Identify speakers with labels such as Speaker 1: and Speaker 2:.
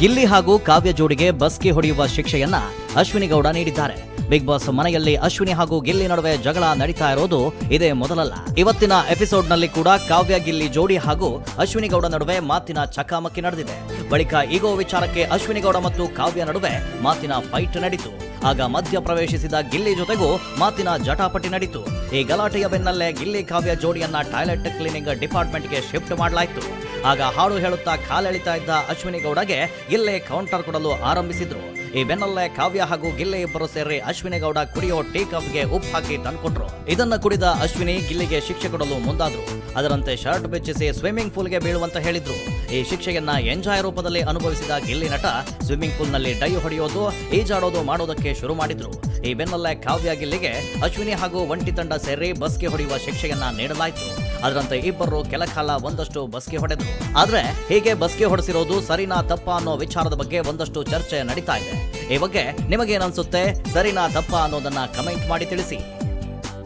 Speaker 1: ಗಿಲ್ಲಿ ಹಾಗೂ ಕಾವ್ಯ ಜೋಡಿಗೆ ಬಸ್ಕಿ ಹೊಡೆಯುವ ಶಿಕ್ಷೆಯನ್ನ ಅಶ್ವಿನಿ ಗೌಡ ನೀಡಿದ್ದಾರೆ. ಬಿಗ್ ಬಾಸ್ ಮನೆಯಲ್ಲಿ ಅಶ್ವಿನಿ ಹಾಗೂ ಗಿಲ್ಲಿ ನಡುವೆ ಜಗಳ ನಡೀತಾ ಇರೋದು ಇದೇ ಮೊದಲಲ್ಲ. ಇವತ್ತಿನ ಎಪಿಸೋಡ್ನಲ್ಲಿ ಕೂಡ ಕಾವ್ಯ, ಗಿಲ್ಲಿ ಜೋಡಿ ಹಾಗೂ ಅಶ್ವಿನಿ ಗೌಡ ನಡುವೆ ಮಾತಿನ ಚಕಾಮಕಿ ನಡೆದಿದೆ. ಬಳಿಕ ಈಗೋ ವಿಚಾರಕ್ಕೆ ಅಶ್ವಿನಿ ಗೌಡ ಮತ್ತು ಕಾವ್ಯ ನಡುವೆ ಮಾತಿನ ಫೈಟ್ ನಡೀತು. ಆಗ ಮಧ್ಯ ಪ್ರವೇಶಿಸಿದ ಗಿಲ್ಲಿ ಜೊತೆಗೂ ಮಾತಿನ ಜಟಾಪಟಿ ನಡೀತು. ಈ ಗಲಾಟೆಯ ಬೆನ್ನಲ್ಲೇ ಗಿಲ್ಲಿ ಕಾವ್ಯ ಜೋಡಿಯನ್ನ ಟಾಯ್ಲೆಟ್ ಕ್ಲೀನಿಂಗ್ ಡಿಪಾರ್ಟ್ಮೆಂಟ್ಗೆ ಶಿಫ್ಟ್ ಮಾಡಲಾಯಿತು. ಆಗ ಹಾಡು ಹೇಳುತ್ತಾ ಕಾಲೆಳಿತಾ ಇದ್ದ ಅಶ್ವಿನಿ ಗೌಡಗೆ ಗಿಲ್ಲೆ ಕೌಂಟರ್ ಕೊಡಲು ಆರಂಭಿಸಿದ್ರು. ಈ ಬೆನ್ನಲ್ಲೇ ಕಾವ್ಯ ಹಾಗೂ ಗಿಲ್ಲೆ ಇಬ್ಬರು ಸೇರಿ ಅಶ್ವಿನಿ ಗೌಡ ಕುಡಿಯೋ ಟೀ ಕಪ್ಗೆ ಉಪ್ಪು ಹಾಕಿ ತಂದ್ಕೊಟ್ರು. ಇದನ್ನ ಕುಡಿದ ಅಶ್ವಿನಿ ಗಿಲ್ಲಿಗೆ ಶಿಕ್ಷೆ ಕೊಡಲು ಮುಂದಾದ್ರು. ಅದರಂತೆ ಶರ್ಟ್ ಬೆಚ್ಚಿಸಿ ಸ್ವಿಮ್ಮಿಂಗ್ ಪೂಲ್ಗೆ ಬೀಳುವಂತ ಹೇಳಿದ್ರು. ಈ ಶಿಕ್ಷೆಯನ್ನ ಎಂಜಾಯ್ ರೂಪದಲ್ಲಿ ಅನುಭವಿಸಿದ ಗಿಲ್ಲಿ ನಟ ಸ್ವಿಮ್ಮಿಂಗ್ ಪೂಲ್ನಲ್ಲಿ ಡೈ ಹೊಡೆಯೋದು, ಈಜಾಡೋದು ಮಾಡೋದಕ್ಕೆ ಶುರು ಮಾಡಿದ್ರು. ಈ ಬೆನ್ನಲ್ಲೇ ಕಾವ್ಯ ಗಿಲ್ಲಿಗೆ ಅಶ್ವಿನಿ ಹಾಗೂ ಒಂಟಿ ತಂಡ ಸೇರಿ ಬಸ್ಗೆ ಹೊಡೆಯುವ ಶಿಕ್ಷೆಯನ್ನ ನೀಡಲಾಯಿತು. ಅದರಂತೆ ಇಬ್ಬರು ಕೆಲಕಾಲ ಒಂದಷ್ಟು ಬಸ್ಗೆ ಹೊಡೆದರು. ಆದ್ರೆ ಹೀಗೆ ಬಸ್ಗೆ ಹೊಡೆಸಿರೋದು ಸರಿನಾ ತಪ್ಪ ಅನ್ನೋ ವಿಚಾರದ ಬಗ್ಗೆ ಒಂದಷ್ಟು ಚರ್ಚೆ ನಡೀತಾ ಇದೆ. ಈ ಬಗ್ಗೆ ನಿಮಗೇನನ್ಸುತ್ತೆ ಸರಿನಾ ತಪ್ಪ ಅನ್ನೋದನ್ನ ಕಮೆಂಟ್ ಮಾಡಿ ತಿಳಿಸಿ.